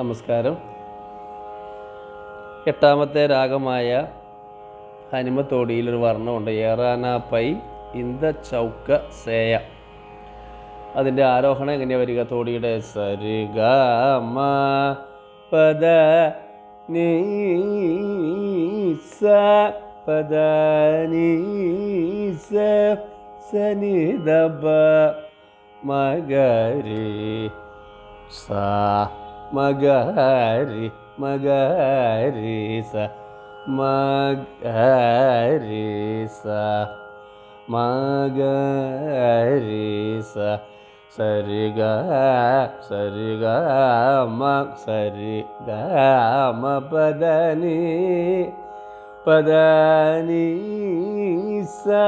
നമസ്കാരം എട്ടാമത്തെ രാഗമായ ഹനുമത്തോടിയിലൊരു വർണ്ണമുണ്ട് പൈ ഇന്ത ചൗക്ക സേയ അതിൻ്റെ ആരോഹണം എങ്ങനെയാ വരിക തോടിയുടെ സരിഗ മ പദ നീസ പദ നീസ സനിദബ മഗരി സ മകാരി മകാരീസ മകാരീസ മകാരീസ സരിഗ സരിഗ മ സരി ഗ മ പദനി പദനി സ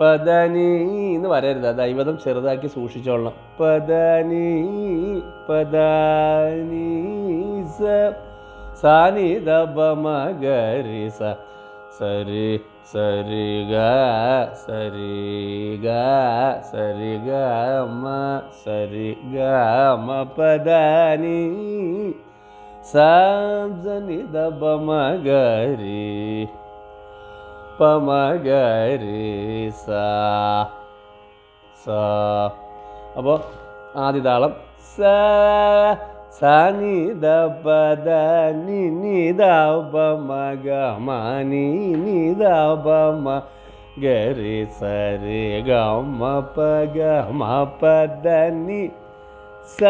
പദനി എന്ന് വരരുത് ദൈവതം ചെറുതാക്കി സൂക്ഷിച്ചോളണം പദനി പദനി സ സാനി ദബമഗരി സ സരി സരി ഗ സരി ഗ സരി ഗ മ സരി ഗ മ പദാനി സാ സനി ദബമഗരി പമഗരി സ അപ്പോൾ ആദ്യ താളം സ സനിത പദ നിനിത ഉപമഗ മനി നിത ഉപമ ഗരി സരി ഗമ പഗ മ പദ നി സ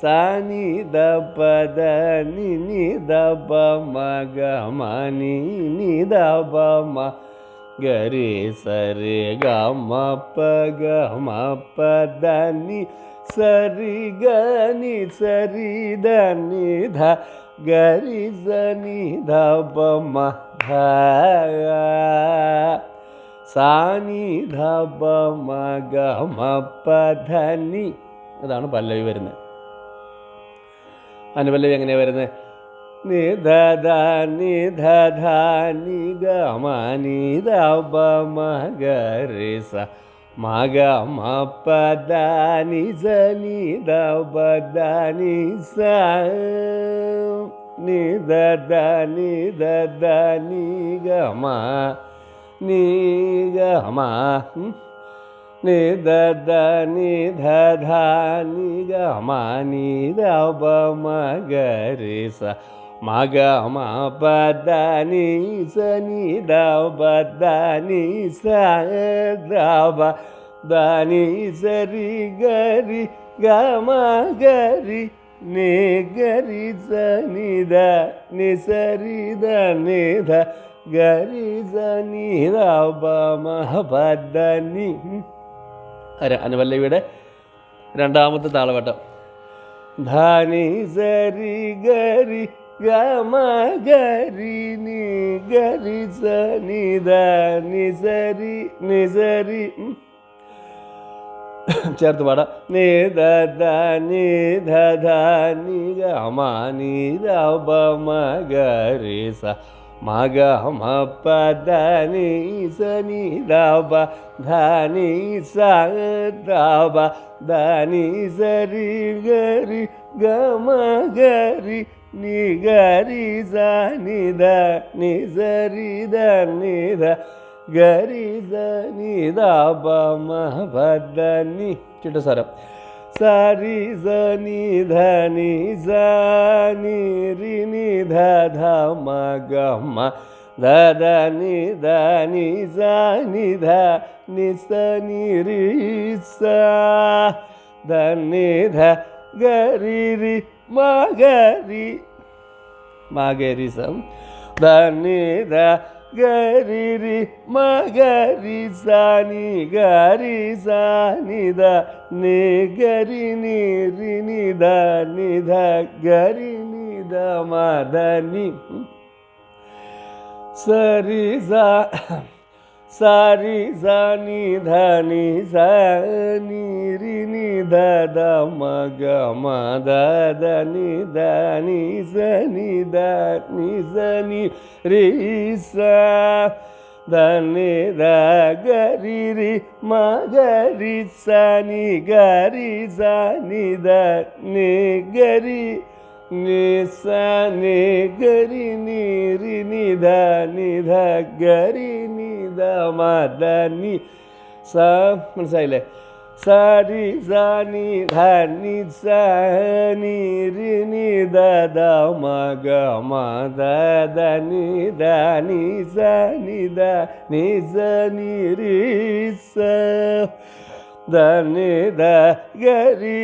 சனி தபத நி தப மக மணி நி தப ம கரி சரி கம பக மப்ப தனி சரி கனி சரி தனி த கரி சனி தப ம സാനിധപമഗമപധനി அதான பல்லவி വരുന്നത് അനുപല്ലവി എങ്ങനെയാണ് വരുന്നത് നിധ നിധ നി ഗ നിധ ബ മഗ രി സ മ പ നി സ നി ദ ബ ദ നി സ നിധ നിധ നി ഗ നി ഗ മ నిదని ధని గమని దవ మగరి స మగ మా బదని సని దవ దని స దవ దని సరి గరి గమ గరి నే గరి సనిద ని సరిద నిధ గరి సని రవ మహ బదని അനുപല്ലവിയുടെ രണ്ടാമത്തെ താളവട്ടം ധാനി സരി ഗരി ഗമ ഗരി നി ഗരി സ നിസരി നിസരി ചേർത്ത് പാടാം നീ ദ നീ നീ ഗ നീ ദ സ మగ మప ధని సని దాబ ధని సాబ ధని సరి గరి గమ గరి ని గరి సని ధని సరి ధని ధ గరి సని దాబ మహ ధని చిట్టసారం सारी जनी धनी जानी रिनी धा मा ग धनी धनी जानी धा निसनी री सा धनी धा गरी री मागरी मागेरी सम धनी धा गरि मा गरिस निी गरिसान नि गरिनि रिनि द नि சாரி சானி தனி சீரி நித மக மத தனி தனி சனி தனி சனி ரீ தனி தரி ரி மகரி சனி கரி சனி தனி கரி నిస ని గరి నిరి నిధ నిధ గరి నిధ మద ని స మన సాయిలే సారి సాని ధని సాని రి ని దద మగ మద దని దని సని ద ని సని రి స ಧನಿದ ಗರಿ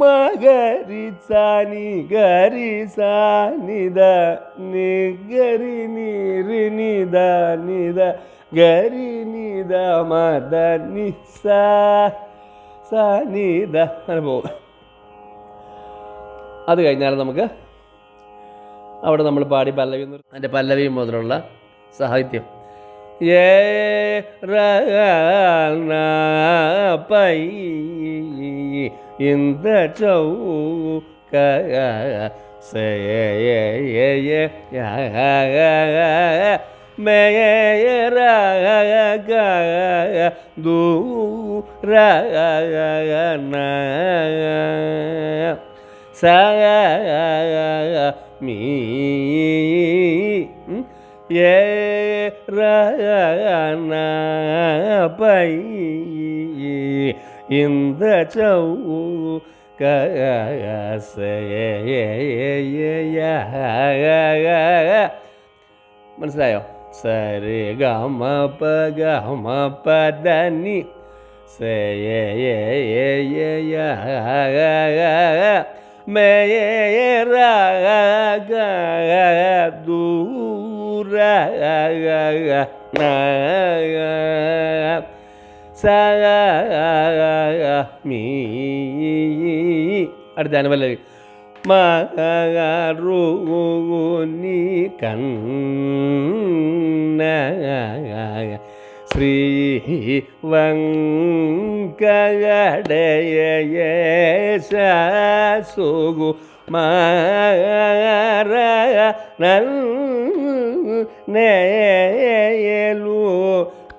ಮಗರಿ ಸಾನಿ ಗರಿ ಸಾನಿದ ನಿ ಗರಿ ನೀರಿ ನಿದ ನಿದ ಗರಿ ನಿದ ಮದ ನಿ ಸಾನಿದ അങ്ങനെ പോകും അത് കഴിഞ്ഞാൽ നമുക്ക് അവിടെ നമ്മൾ പാടി പല്ലവി അതിൻ്റെ പല്ലവി മുതലുള്ള സാഹിത്യം ஏறப்பை இந்த சௌக மேயரக தூரன ஏறபை இந்த சௌ മനസ്സിലായോ സരി ഗമ പ ഗമ പ ധനി സേ മീ അടുത്ത അനുപല്ലവി കണ്ണ ശ്രീ വങ്കടയേശ സുഗു மேலு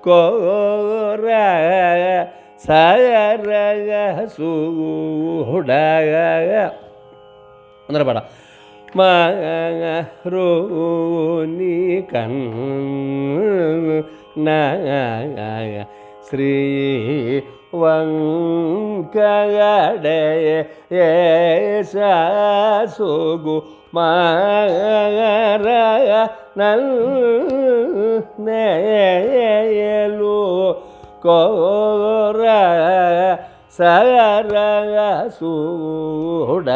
கோர சரக சூடக வந்துட பாடா மரோனி கண் ஸ்ரீ வங்கடேசோகு மாகர நேயலு கோர சரக சூடக